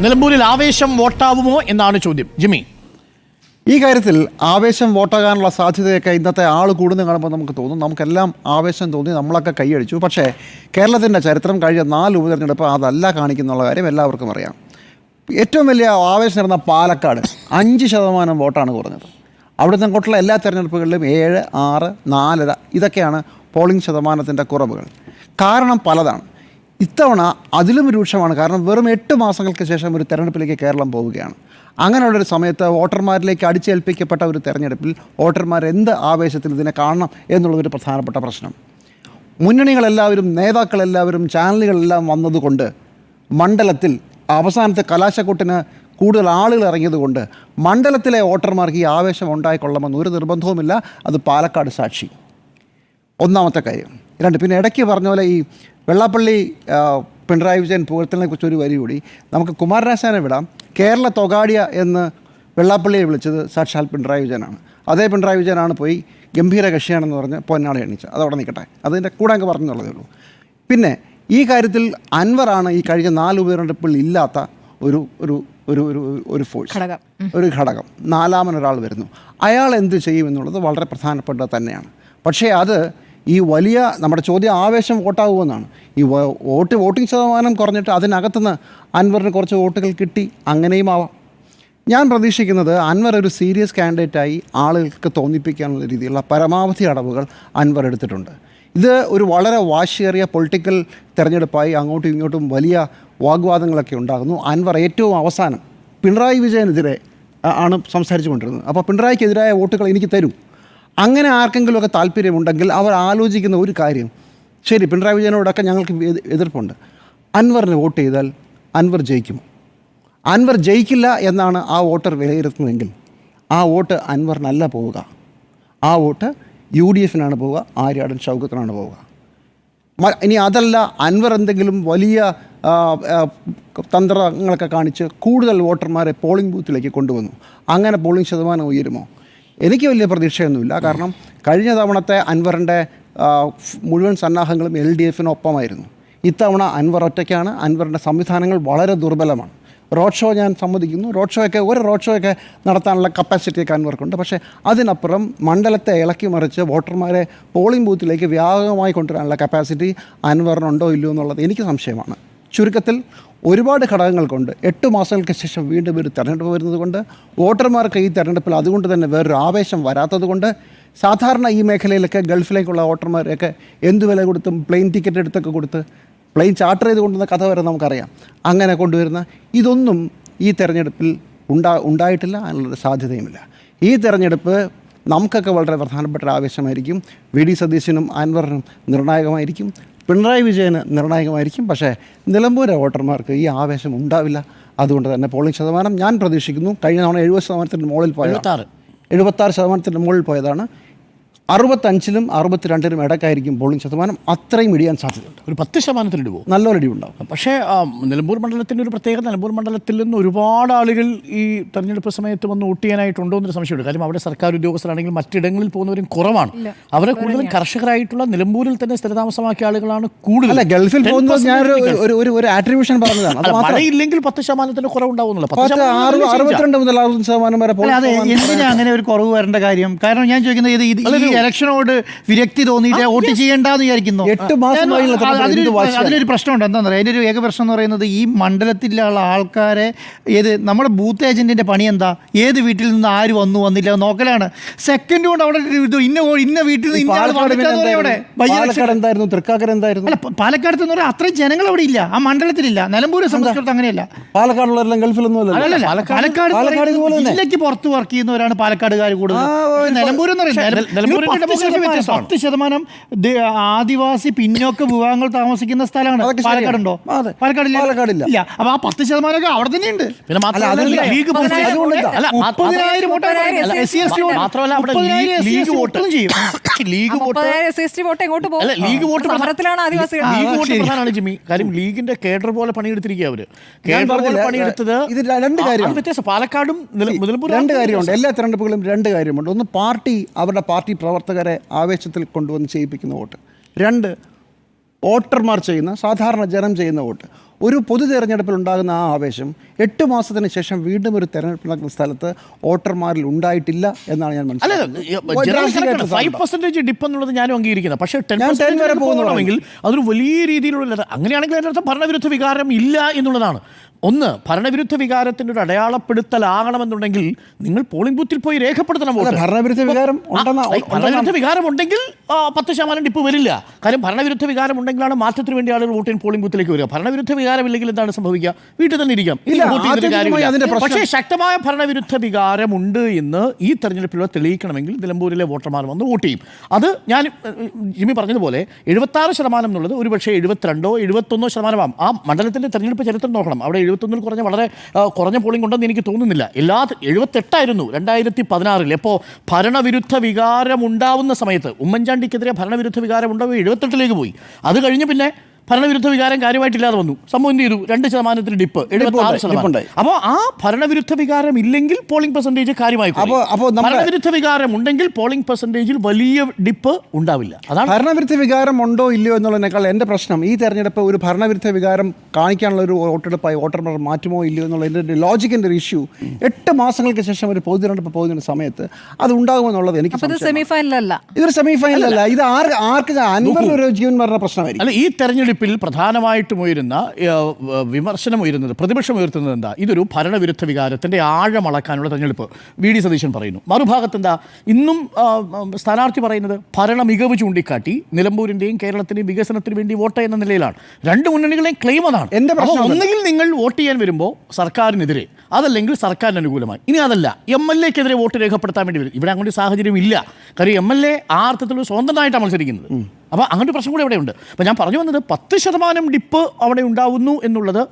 നിലമ്പൂരിൽ ആവേശം വോട്ടാവുമോ എന്നാണ് ചോദ്യം. ജിമ്മി ഈ കാര്യത്തിൽ ആവേശം വോട്ടാകാനുള്ള സാധ്യതയൊക്കെ ഇന്നത്തെ ആൾ കൂടുന്ന കാണുമ്പോൾ നമുക്ക് തോന്നും. നമുക്കെല്ലാം ആവേശം തോന്നി നമ്മളൊക്കെ കൈയടിച്ചു. പക്ഷേ കേരളത്തിന്റെ ചരിത്രം കഴിഞ്ഞ നാല് ഉപതെരഞ്ഞെടുപ്പ് അതല്ല കാണിക്കുന്നുള്ള കാര്യം എല്ലാവർക്കും അറിയാം. ഏറ്റവും വലിയ ആവേശം നടന്ന പാലക്കാട് അഞ്ച് ശതമാനം വോട്ടാണ് കുറഞ്ഞത്. അവിടുന്ന് അങ്ങോട്ടുള്ള എല്ലാ തെരഞ്ഞെടുപ്പുകളിലും ഏഴ് ആറ് നാലര ഇതൊക്കെയാണ് പോളിംഗ് ശതമാനത്തിന്റെ കുറവുകൾ. കാരണം പലതാണ്. ഇത്തവണ അതിലും രൂക്ഷമാണ്. കാരണം വെറും എട്ട് മാസങ്ങൾക്ക് ശേഷം ഒരു തെരഞ്ഞെടുപ്പിലേക്ക് കേരളം പോവുകയാണ്. അങ്ങനെയുള്ളൊരു സമയത്ത് വോട്ടർമാരിലേക്ക് അടിച്ചേൽപ്പിക്കപ്പെട്ട ഒരു തെരഞ്ഞെടുപ്പിൽ വോട്ടർമാർ എന്ത് ആവേശത്തിൽ ഇതിനെ കാണണം എന്നുള്ളതൊരു പ്രധാനപ്പെട്ട പ്രശ്നം. മുന്നണികളെല്ലാവരും നേതാക്കളെല്ലാവരും ചാനലുകളെല്ലാം വന്നതുകൊണ്ട് മണ്ഡലത്തിൽ അവസാനത്തെ കലാശക്കൂട്ടിന് കൂടുതൽ ആളുകൾ ഇറങ്ങിയതുകൊണ്ട് മണ്ഡലത്തിലെ വോട്ടർമാർക്ക് ഈ ആവേശം ഉണ്ടായിക്കൊള്ളണമെന്ന് ഒരു നിർബന്ധവുമില്ല. അത് പാലക്കാട് സാക്ഷി. ഒന്നാമത്തെ കാര്യം. രണ്ട് പിന്നെ ഇടയ്ക്ക് പറഞ്ഞ പോലെ ഈ വെള്ളാപ്പള്ളി പിണറായി വിജയൻ പൂരത്തിനെ കുറിച്ച് ഒരു വരി കൂടി. നമുക്ക് കുമാരനാശാനെ വിടാം. കേരള തൊഗാഡിയ എന്ന് വെള്ളാപ്പള്ളിയെ വിളിച്ചത് സാക്ഷാൽ പിണറായി വിജയനാണ്. അതേ പിണറായി വിജയനാണ് പോയി ഗംഭീര കക്ഷിയാണെന്ന് പറഞ്ഞ് പൊന്നാളെ എണ്ണിച്ചത്. അതവിടെ നിൽക്കട്ടെ. അതിന്റെ കൂടെ അങ്ങ് പറഞ്ഞുള്ളതേ ഉള്ളൂ. പിന്നെ ഈ കാര്യത്തിൽ അൻവറാണ് ഈ കഴിഞ്ഞ നാല് ഉപതെരഞ്ഞെടുപ്പിൽ ഇല്ലാത്ത ഒരു ഒരു ഒരു ഒരു ഒരു ഫോഴ്സ് ഘടകം. ഒരു ഘടകം. നാലാമൻ ഒരാൾ വരുന്നു. അയാൾ എന്ത് ചെയ്യുമെന്നുള്ളത് വളരെ പ്രധാനപ്പെട്ടത് തന്നെയാണ്. പക്ഷേ അത് ഈ വലിയ നമ്മുടെ ചോദ്യം ആവേശം വോട്ടാകുമെന്നാണ്. ഈ വോട്ട് വോട്ടിംഗ് ശതമാനം കുറഞ്ഞിട്ട് അതിനകത്തുനിന്ന് അൻവറിന് കുറച്ച് വോട്ടുകൾ കിട്ടി അങ്ങനെയും ആവാം. ഞാൻ പ്രതീക്ഷിക്കുന്നത് അൻവർ ഒരു സീരിയസ് കാൻഡിഡേറ്റായി ആളുകൾക്ക് തോന്നിപ്പിക്കാനുള്ള രീതിയിലുള്ള പരമാവധി അടവുകൾ അൻവർ എടുത്തിട്ടുണ്ട്. ഇത് ഒരു വളരെ വാശിയേറിയ പൊളിറ്റിക്കൽ തിരഞ്ഞെടുപ്പായി അങ്ങോട്ടും ഇങ്ങോട്ടും വലിയ വാഗ്വാദങ്ങളൊക്കെ ഉണ്ടാകുന്നു. അൻവർ ഏറ്റവും അവസാനം പിണറായി വിജയനെതിരെ ആണ് സംസാരിച്ചു കൊണ്ടിരുന്നത് അപ്പോൾ പിണറായിക്കെതിരായ വോട്ടുകൾ എനിക്ക് തരൂ. അങ്ങനെ ആർക്കെങ്കിലുമൊക്കെ താല്പര്യമുണ്ടെങ്കിൽ അവർ ആലോചിക്കുന്ന ഒരു കാര്യം. ശരി പിണറായി വിജയനോടൊക്കെ ഞങ്ങൾക്ക് എതി- എതിർപ്പുണ്ട്. അൻവറിന് വോട്ട് ചെയ്താൽ അൻവർ ജയിക്കും. അൻവർ ജയിക്കില്ല എന്നാണ് ആ വോട്ടർ വിലയിരുത്തുന്നതെങ്കിൽ ആ വോട്ട് അൻവറിനല്ല പോവുക. ആ വോട്ട് യു ഡി എഫിനാണ് പോവുക ആര്യാടൻ ഷൗക്കത്തിനാണ് പോവുക. ഇനി അതല്ല അൻവർ എന്തെങ്കിലും വലിയ തന്ത്രങ്ങളൊക്കെ കാണിച്ച് കൂടുതൽ വോട്ടർമാരെ പോളിംഗ് ബൂത്തിലേക്ക് കൊണ്ടുവന്നു. അങ്ങനെ പോളിംഗ് ശതമാനം ഉയരുമോ? എനിക്ക് വലിയ പ്രതീക്ഷയൊന്നുമില്ല. കാരണം കഴിഞ്ഞ തവണത്തെ അൻവറിന്റെ മുഴുവൻ സന്നാഹങ്ങളും എൽ ഡി എഫിനൊപ്പമായിരുന്നു. ഇത്തവണ അൻവർ ഒറ്റയ്ക്കാണ്. അൻവറിന്റെ സംവിധാനങ്ങൾ വളരെ ദുർബലമാണ്. റോഡ് ഷോ ഞാൻ സമ്മതിക്കുന്നു. റോഡ് ഷോ ഒക്കെ ഒരു റോഡ് ഷോ ഒക്കെ നടത്താനുള്ള കപ്പാസിറ്റിയൊക്കെ അൻവർക്കുണ്ട്. പക്ഷേ അതിനപ്പുറം മണ്ഡലത്തെ ഇളക്കി മറിച്ച് വോട്ടർമാരെ പോളിംഗ് ബൂത്തിലേക്ക് വ്യാപകമായി കൊണ്ടുവരാനുള്ള കപ്പാസിറ്റി അൻവറിനുണ്ടോ ഇല്ലയോ എന്നുള്ളത് എനിക്ക് സംശയമാണ്. ചുരുക്കത്തിൽ ഒരുപാട് ഘടകങ്ങൾ കൊണ്ട് എട്ട് മാസങ്ങൾക്ക് ശേഷം വീണ്ടും ഒരു തെരഞ്ഞെടുപ്പ് വരുന്നത് കൊണ്ട് വോട്ടർമാർക്ക് ഈ തെരഞ്ഞെടുപ്പിൽ അതുകൊണ്ട് തന്നെ വേറൊരു ആവേശം വരാത്തത് കൊണ്ട് സാധാരണ ഈ മേഖലയിലൊക്കെ ഗൾഫിലേക്കുള്ള വോട്ടർമാരെയൊക്കെ എന്ത് വില കൊടുത്തും പ്ലെയിൻ ടിക്കറ്റ് എടുത്തൊക്കെ കൊടുത്ത് പ്ലെയിൻ ചാർട്ടർ ചെയ്ത് കൊണ്ടുവന്ന കഥ വരെ നമുക്കറിയാം. അങ്ങനെ കൊണ്ടുവരുന്ന ഇതൊന്നും ഈ തെരഞ്ഞെടുപ്പിൽ ഉണ്ടാ ഉണ്ടായിട്ടില്ല അതിനുള്ളൊരു സാധ്യതയുമില്ല. ഈ തെരഞ്ഞെടുപ്പ് നമുക്കൊക്കെ വളരെ പ്രധാനപ്പെട്ട ആവേശമായിരിക്കും. വി ഡി സതീശനും അൻവറിനും നിർണായകമായിരിക്കും. പിണറായി വിജയന് നിർണായകമായിരിക്കും. പക്ഷേ നിലമ്പൂരെ വോട്ടർമാർക്ക് ഈ ആവേശം ഉണ്ടാവില്ല. അതുകൊണ്ട് തന്നെ പോളിംഗ് ശതമാനം ഞാൻ പ്രതീക്ഷിക്കുന്നു. കഴിഞ്ഞ തവണ എഴുപത് ശതമാനത്തിന്റെ മുകളിൽ പോയ എഴുപത്താറ്. എഴുപത്താറ് ശതമാനത്തിന്റെ മുകളിൽ പോയതാണ്. അറുപത്തഞ്ചിലും അറുപത്തിരണ്ടിലും ഇടക്കായിരിക്കും പോളിംഗ് ശതമാനം അത്രയും ഇടിയാൻ സാധ്യതയുണ്ട്. ഒരു പത്ത് ശതമാനത്തിൽ പോകും. നല്ലൊരു ഇടിവുണ്ടാവും പക്ഷേ നിലമ്പൂർ മണ്ഡലത്തിന്റെ ഒരു പ്രത്യേകത നിലമ്പൂർ മണ്ഡലത്തിൽ നിന്ന് ഒരുപാട് ആളുകൾ ഈ തെരഞ്ഞെടുപ്പ് സമയത്ത് വന്ന് വോട്ട് ചെയ്യാനായിട്ടുണ്ടോ എന്നൊരു സംശയമുണ്ട്. കാര്യം അവിടെ സർക്കാർ ഉദ്യോഗസ്ഥരാണെങ്കിൽ മറ്റിടങ്ങളിൽ പോകുന്നവരും കുറവാണ്. അവരെ കൂടുതലും കർഷകരായിട്ടുള്ള നിലമ്പൂരിൽ തന്നെ സ്ഥിരതാമസമാക്കിയ ആളുകളാണ് കൂടുതൽ അല്ല ഗൾഫിൽ 10% പോകുന്നത് ഞാനൊരു ഒരു ഒരു ഒരു ആട്രിബ്യൂഷൻ പറഞ്ഞതാണ്. മഴയില്ലെങ്കിൽ പത്ത് ശതമാനത്തിന് അറുപത്തിരണ്ട് മുതൽ അറുപത് ശതമാനം വരെ അങ്ങനെ ഒരു കുറവ് വരേണ്ട കാര്യം? കാരണം ഞാൻ ചോദിക്കുന്നത് ഇത് ഇലക്ഷനോട് വിരക്തി തോന്നിയിട്ട് വോട്ട് ചെയ്യേണ്ടെന്ന് വിചാരിക്കുന്നു. എട്ട് മാസം ഞാൻ- തെരഞ്ഞെടുപ്പ് അതിലൊരു പ്രശ്നമുണ്ട്. എന്താ പറയുക അതിന്റെ ഒരു ഏക പ്രശ്നം എന്ന് പറയുന്നത് ഈ മണ്ഡലത്തിലുള്ള ആൾക്കാരെ ഏത് നമ്മുടെ ബൂത്ത് ഏജന്റിന്റെ പണി എന്താ? ഏത് വീട്ടിൽ നിന്ന് ആര് വന്നു വന്നില്ല നോക്കലാണ്. സെക്കൻഡ് കൊണ്ട് അവിടെ ഇന്ന ഇന്ന വീട്ടിൽ നിന്ന് എന്തായിരുന്നു? തൃക്കാക്കര എന്തായിരുന്നു? അല്ല പാലക്കാട് എന്ന് പറഞ്ഞാൽ അത്രയും ജനങ്ങൾ അവിടെ ഇല്ല. ആ മണ്ഡലത്തിലില്ല. നിലമ്പൂരെ സംബന്ധിച്ചിടത്തോളം അങ്ങനെയല്ല. പാലക്കാടുള്ളവരെല്ലാം ഗൾഫിലൊന്നും പാലക്കാട് ജില്ലയ്ക്ക് പുറത്ത് വർക്ക് ചെയ്യുന്നവരാണ് പാലക്കാടുകാർ കൂടുതൽ പക്ഷേ പറയുന്നത് പത്ത് ശതമാനം- ആദിവാസി പിന്നോക്ക വിഭാഗങ്ങൾ താമസിക്കുന്ന സ്ഥലമാണ്. പാലക്കാടുണ്ടോ? പാലക്കാടില്ല? പാലക്കാടില്ല. ഇല്ല. അപ്പൊ ആ പത്ത് ശതമാനമൊക്കെ അവിടെ തന്നെയുണ്ട്. ലീഗ് വോട്ട് ചെയ്യും. ലീഗ് വോട്ട് മുപ്പതിനായിരം എസ് വോട്ട് എങ്ങോട്ട് പോകും? അല്ല ലീഗ് വോട്ട് പ്രധാന- സമരത്തിലാണ് ആദിവാസികൾ. വോട്ട് ശരി. പ്രധാനമാണ് ജിമ്മി. കാര്യം ലീഗിന്റെ കേഡർ പോലെ പണിയെടുത്തിരിക്കുക അവർ. കേഡർ പോലെ പണിയെടുത്തത് ഇത് രണ്ട് കാര്യമാണ്. വ്യത്യാസം. പാലക്കാടും രണ്ട് കാര്യമുണ്ട്. എല്ലാ തെരഞ്ഞെടുപ്പുകളും രണ്ട് കാര്യമുണ്ട്. ഒന്ന് പാർട്ടി അവരുടെ പാർട്ടി പ്രവർത്തകരെ ആവേശത്തിൽ കൊണ്ടുവന്ന് ചെയ്യിപ്പിക്കുന്ന വോട്ട്. രണ്ട് വോട്ടർമാർ ചെയ്യുന്ന സാധാരണ ജനം ചെയ്യുന്ന വോട്ട്. ഒരു പൊതു തെരഞ്ഞെടുപ്പിൽ ഉണ്ടാകുന്ന ആ ആവേശം എട്ട് മാസത്തിന് ശേഷം വീണ്ടും ഒരു തെരഞ്ഞെടുപ്പ് നടക്കുന്ന സ്ഥലത്ത് വോട്ടർമാരിൽ ഉണ്ടായിട്ടില്ല എന്നാണ് ഞാൻ അല്ല മനസ്സിലാക്കുന്നത്. ഫൈവ് ഡിപ്പ് എന്നുള്ളത് ഞാനും അംഗീകരിക്കുന്നത് പക്ഷേ ടെൻ 10 വരെ പോകുന്നുണ്ടെങ്കിൽ അതൊരു വലിയ രീതിയിലുള്ള അങ്ങനെയാണെങ്കിൽ അതിന്റെ അർത്ഥം ഭരണവിരുദ്ധ വികാരം ഇല്ല എന്നുള്ളതാണ്. ഒന്ന് ഭരണവിരുദ്ധ വികാരത്തിന്റെ ഒരു അടയാളപ്പെടുത്തലാകണമെന്നുണ്ടെങ്കിൽ നിങ്ങൾ പോളിംഗ് ബൂത്തിൽ പോയി രേഖപ്പെടുത്തണം. ഭരണവിരുദ്ധ വികാരം ഭരണവിരുദ്ധ വികാരം ഉണ്ടെങ്കിൽ പത്ത് ശതമാനം ഡിപ്പ് വരില്ല. കാര്യം ഭരണവിരുദ്ധ വികാരം ഉണ്ടെങ്കിലാണ് മാറ്റത്തിന് വേണ്ടി ആളുകൾ വോട്ടിന് പോളിംഗ് ബൂത്തിലേക്ക് വരിക. ഭരണവിരുദ്ധ വികാരം ഇല്ലെങ്കിൽ എന്താണ് സംഭവിക്കുക? വീട്ടിൽ തന്നെ ഇരിക്കാം. പക്ഷേ ശക്തമായ ഭരണവിരുദ്ധ വികാരമുണ്ട് എന്ന് ഈ തെരഞ്ഞെടുപ്പിലൂടെ തെളിയിക്കണമെങ്കിൽ നിലമ്പൂരിലെ വോട്ടർമാർ വന്ന് വോട്ട് ചെയ്യും. അത് ഞാൻ ജിമ്മി പറഞ്ഞതുപോലെ എഴുപത്താറ് ശതമാനം എന്നുള്ളത് ഒരു പക്ഷേ എഴുപത്തിരണ്ടോ എഴുപത്തൊന്നോ ശതമാനമാകും ആ മണ്ഡലത്തിന്റെ തെരഞ്ഞെടുപ്പ് ചരിത്രം നോക്കണം. അവിടെ എഴുപത്തൊന്നിൽ കുറഞ്ഞ വളരെ കുറഞ്ഞ പോളിംഗ് ഉണ്ടെന്ന് എനിക്ക് തോന്നുന്നില്ല. എല്ലാ എഴുപത്തെട്ടായിരുന്നു രണ്ടായിരത്തി പതിനാറിൽ എപ്പോൾ ഭരണവിരുദ്ധ വികാരമുണ്ടാവുന്ന സമയത്ത് ഉമ്മൻചാണ്ടിക്കെതിരെ ഭരണവിരുദ്ധ വികാരം ഉണ്ടാവുക എഴുപത്തെട്ടിലേക്ക് പോയി. അത് കഴിഞ്ഞ് പിന്നെ ഭരണവിരുദ്ധ വികാരം കാര്യമായിട്ടില്ലാതെ വന്നു. സംഭവം എന്ത് ചെയ്തു? രണ്ട് ശതമാനത്തിന് ഡിപ്പ് എഴുപത്തി ശതമാനം. അപ്പോൾ ആ ഭരണവിരുദ്ധ വികാരം ഇല്ലെങ്കിൽ പോളിംഗ് പെർസെന്റേജ് കാര്യമായി ഭരണവിരുദ്ധ വികാരം ഉണ്ടെങ്കിൽ പോളിംഗ് പെർസെന്റേജിൽ വലിയ ഡിപ്പ് ഉണ്ടാവില്ല. അതാണ് ഭരണവിരുദ്ധ വികാരം ഉണ്ടോ ഇല്ലയോ എന്നുള്ളതിനേക്കാൾ എന്റെ പ്രശ്നം ഈ തെരഞ്ഞെടുപ്പ് ഒരു ഭരണവിരുദ്ധ വികാരം കാണിക്കാനുള്ള ഒരു വോട്ടെടുപ്പായി വോട്ടർമാർ മാറ്റുമോ ഇല്ലയോ എന്നുള്ള എന്നുള്ളതിന്റെ ലോജിക്കിന്റെ ഒരു ഇഷ്യൂ എട്ട് മാസങ്ങൾക്ക് ശേഷം ഒരു പൊതു തെരഞ്ഞെടുപ്പ് പോകുന്ന സമയത്ത് അത് ഉണ്ടാകുമെന്നുള്ളത് എനിക്ക് സെമിഫൈനലല്ല ഇതൊരു സെമിഫൈനലല്ല ഇത് ആർക്ക് ആർക്ക് അൻവറിന് ഒരു ജീവൻ മരണ പ്രശ്നമായിരിക്കും ഈ ഈ തെരഞ്ഞെടുപ്പിൽ പ്രധാനമായിട്ടും ഉയരുന്ന വിമർശനം ഉയരുന്നത് പ്രതിപക്ഷം ഉയർത്തുന്നത് എന്താ? ഇതൊരു ഭരണവിരുദ്ധ വികാരത്തിന്റെ ആഴമളക്കാനുള്ള തെരഞ്ഞെടുപ്പ്. വി. ഡി. സതീശൻ പറയുന്നു. മറുഭാഗത്ത് എന്താ ഇന്നും സ്ഥാനാർത്ഥി പറയുന്നത് ഭരണ മികവ് ചൂണ്ടിക്കാട്ടി നിലമ്പൂരിന്റെയും കേരളത്തിന്റെയും വികസനത്തിന് വേണ്ടി വോട്ട് എന്ന നിലയിലാണ്. രണ്ട് മുന്നണികളെയും ക്ലെയിം അതാണ്. എന്റെ ഒന്നുകിൽ നിങ്ങൾ വോട്ട് ചെയ്യാൻ വരുമ്പോൾ സർക്കാരിനെതിരെ അതല്ലെങ്കിൽ സർക്കാരിന് അനുകൂലമായി. ഇനി അതല്ല എം എൽ എക്കെതിരെ വോട്ട് രേഖപ്പെടുത്താൻ വേണ്ടി വരും. ഇവിടെ അങ്ങനെ സാഹചര്യം ഇല്ല കാര്യം എം എൽ എ ആ അർത്ഥത്തിൽ സ്വന്തമായിട്ടാണ് മത്സരിക്കുന്നത്. അപ്പോൾ അങ്ങനെ ഒരു പ്രശ്നം കൂടി അവിടെയുണ്ട്. അപ്പോൾ ഞാൻ പറഞ്ഞു വന്നത് പത്ത് ശതമാനം ഡിപ്പ് അവിടെ ഉണ്ടാവുന്നു എന്നുള്ളത്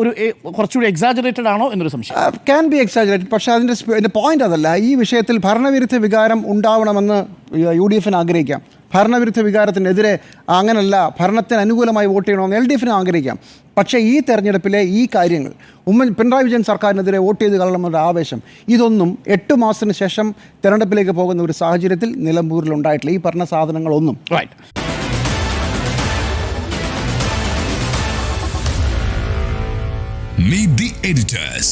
ഒരു കുറച്ചുകൂടി എക്സാജറേറ്റഡ് ആണോ എന്നൊരു സംശയം. ക്യാൻ ബി എക്സാജറേറ്റഡ് പക്ഷേ അതിന്റെ എന്റെ പോയിന്റ് അതല്ല. ഈ വിഷയത്തിൽ ഭരണവിരുദ്ധ വികാരം ഉണ്ടാവണമെന്ന് യു ഡി എഫിന് ആഗ്രഹിക്കാം. ഭരണവിരുദ്ധ വികാരത്തിനെതിരെ അങ്ങനല്ല ഭരണത്തിന് അനുകൂലമായി വോട്ട് ചെയ്യണമെന്ന് എൽ ഡി എഫിന് ആഗ്രഹിക്കാം. പക്ഷേ ഈ തെരഞ്ഞെടുപ്പിലെ ഈ കാര്യങ്ങൾ ഉമ്മൻ പിണറായി വിജയൻ സർക്കാരിനെതിരെ വോട്ട് ചെയ്ത് കളയണമെന്ന ആവേശം ഇതൊന്നും എട്ട് മാസത്തിന് ശേഷം തെരഞ്ഞെടുപ്പിലേക്ക് പോകുന്ന ഒരു സാഹചര്യത്തിൽ നിലമ്പൂരിൽ ഉണ്ടായിട്ടില്ല. ഈ പറഞ്ഞ സാധനങ്ങളൊന്നും. Right Meet the editors.